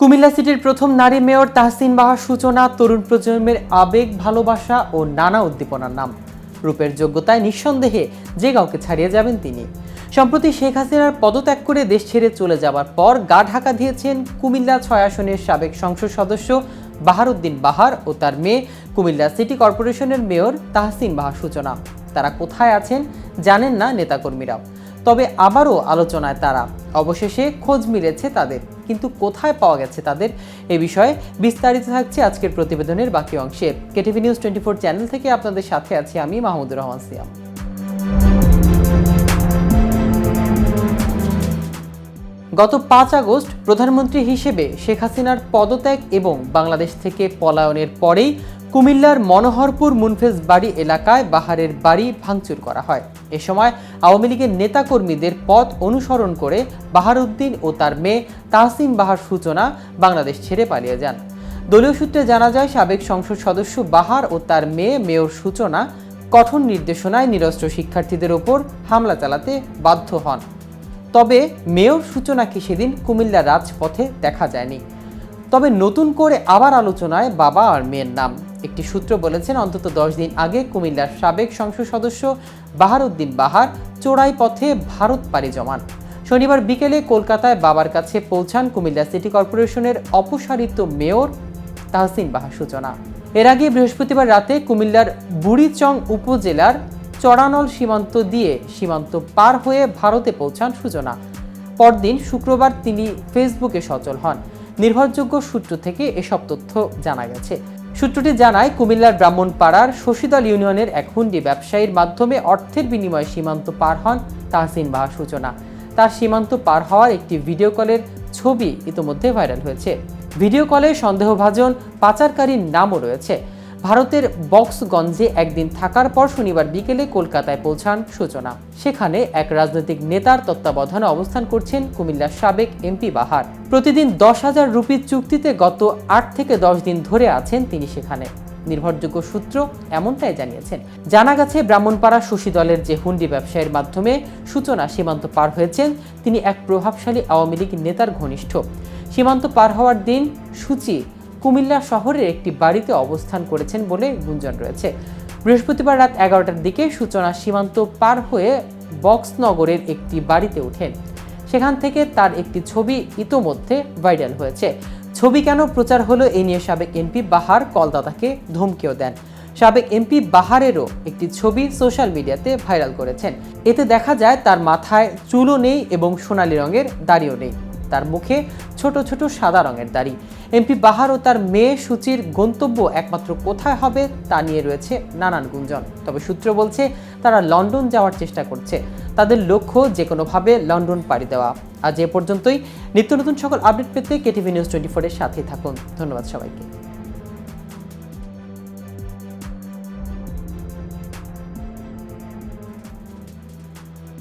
কুমিল্লা সিটির প্রথম নারী মেয়র তাহসিন বাহার সূচনা, তরুণ প্রজন্মের আবেগ, ভালোবাসা ও নানা উদ্দীপনার নাম। রূপের যোগ্যতায় নিঃসন্দেহে যে কাউকে ছাড়িয়ে যাবেন তিনি। সম্প্রতি শেখ হাসিনার পদত্যাগ করে দেশ ছেড়ে চলে যাওয়ার পর গা ঢাকা দিয়েছেন কুমিল্লা ছয় আসনের সাবেক সংসদ সদস্য বাহারউদ্দিন বাহার ও তার মেয়ে কুমিল্লা সিটি কর্পোরেশনের মেয়র তাহসিন বাহার সূচনা। তারা কোথায় আছেন জানেন না নেতাকর্মীরাও। তবে আবারও আলোচনায় তারা। অবশেষে খোঁজ মিলেছে তাদের। কিন্তু কোথায় পাওয়া গেছে তাদের এ বিষয়ে বিস্তারিত থাকছে আজকের প্রতিবেদনের বাকি অংশে। KTV news twenty four channel থেকে আপনাদের সাথে আছি আমি মাহমুদুর রহমান সিয়াম। গত পাঁচ আগস্ট প্রধানমন্ত্রী হিসেবে শেখ হাসিনার পদত্যাগ এবং বাংলাদেশ থেকে পলায়নের পরেই কুমিল্লার মনোহরপুর মুনফেজ বাড়ি এলাকায় বাহারের বাড়ি ভাঙচুর করা হয়। এ সময় আওয়ামী লীগের নেতাকর্মীদের পথ অনুসরণ করে বাহারউদ্দিন ও তার মেয়ে তাহসিন বাহার সূচনা বাংলাদেশ ছেড়ে পালিয়ে যান। দলীয় সূত্রে জানা যায়, সাবেক সংসদ সদস্য বাহার ও তার মেয়ে মেয়র সূচনা কঠোর নির্দেশনায় নিরস্ত্র শিক্ষার্থীদের ওপর হামলা চালাতে বাধ্য হন। তবে মেয়র সূচনাকে সেদিন কুমিল্লা রাজপথে দেখা যায়নি। তবে নতুন করে আবার আলোচনায় বাবা আর মেয়ের নাম। একটি সূত্র বলেছেন, অন্তত দশ দিন আগে কুমিল্লার সাবেক সংসদ সদস্য বাহারুদ্দিন বাহার চোরাই পথে ভারত পাড়ি জমান। শনিবার বিকেলে কলকাতায় বাবার কাছে পৌঁছান কুমিল্লা সিটি কর্পোরেশনের অপসারিত মেয়র তাহসিন বাহার সূচনা। এর আগে বৃহস্পতিবার রাতে কুমিল্লার বুড়িচং উপজেলার চড়ানল সীমান্ত দিয়ে সীমান্ত পার হয়ে ভারতে পৌঁছান সূচনা। পরদিন শুক্রবার তিনি ফেসবুকে সচল হন। নির্ভরযোগ্য সূত্র থেকে এসব তথ্য জানা গেছে। সূত্রটি জানায়, কুমিল্লার ব্রাহ্মণপাড়ার শশীদল ইউনিয়নের এক হুন্ডি ব্যবসায়ীর মাধ্যমে অর্থের বিনিময়ে সীমান্ত পার হন তাহসিন বাহা সূচনা। তার সীমান্ত পার হওয়ার একটি ভিডিও কলের ছবি ইতোমধ্যে ভাইরাল হয়েছে। ভিডিও কলে সন্দেহভাজন পাচারকারীর নামও রয়েছে। ভারতের বক্সগঞ্জে একদিন থাকার পর শনিবার বিকেলে কলকাতায় পৌঁছান সূচনা। সেখানে এক রাজনৈতিক নেতার তত্ত্বাবধানে অবস্থান করছেন কুমিল্লার সাবেক এমপি বাহার। প্রতিদিন দশ হাজার রুপির চুক্তিতে গত আট থেকে দশ দিন ধরে আছেন তিনি সেখানে। নির্ভরযোগ্য সূত্র এমনটাই জানিয়েছেন। জানা গেছে, ব্রাহ্মণপাড়া শশী দলের যে হুন্ডি ব্যবসায়ের মাধ্যমে সূচনা সীমান্ত পার হয়েছেন, তিনি এক প্রভাবশালী আওয়ামী লীগ নেতার ঘনিষ্ঠ। সীমান্ত পার হওয়ার দিন সূচি কুমিল্লা শহরের একটি বাড়িতে অবস্থান করেছেন বলে গুঞ্জন রয়েছে। বৃহস্পতিবার রাত এগারোটার দিকে সূচনা সীমান্ত পার হয়ে বক্সনগরের একটি বাড়িতে ওঠেন। সেখান থেকে তার একটি ছবি ইতোমধ্যে ভাইরাল হয়েছে। ছবি কেন প্রচার হলো এ নিয়ে সাবেক এমপি বাহার কলদাতাকে ধমকিও দেন। সাবেক এমপি বাহারেরও একটি ছবি সোশ্যাল মিডিয়াতে ভাইরাল করেছেন। এতে দেখা যায় তার মাথায় চুলও নেই এবং সোনালী রঙের দাড়িও নেই। তার মুখে ছোট ছোট সাদা রঙের দাড়ি। এমপি বাহার ও তার মেয়ে সূচির গন্তব্য একমাত্র কোথায় হবে তা নিয়ে রয়েছে নানান গুঞ্জন। তবে সূত্র বলছে, তারা লন্ডন যাওয়ার চেষ্টা করছে। তাদের লক্ষ্য যে কোনোভাবে লন্ডন পাড়ি দেওয়া। আজ এ পর্যন্তই। নিত্য নতুন সকল আপডেট পেতে কেটিভি নিউজ টোয়েন্টি ফোরের সাথেই থাকুন। ধন্যবাদ সবাইকে।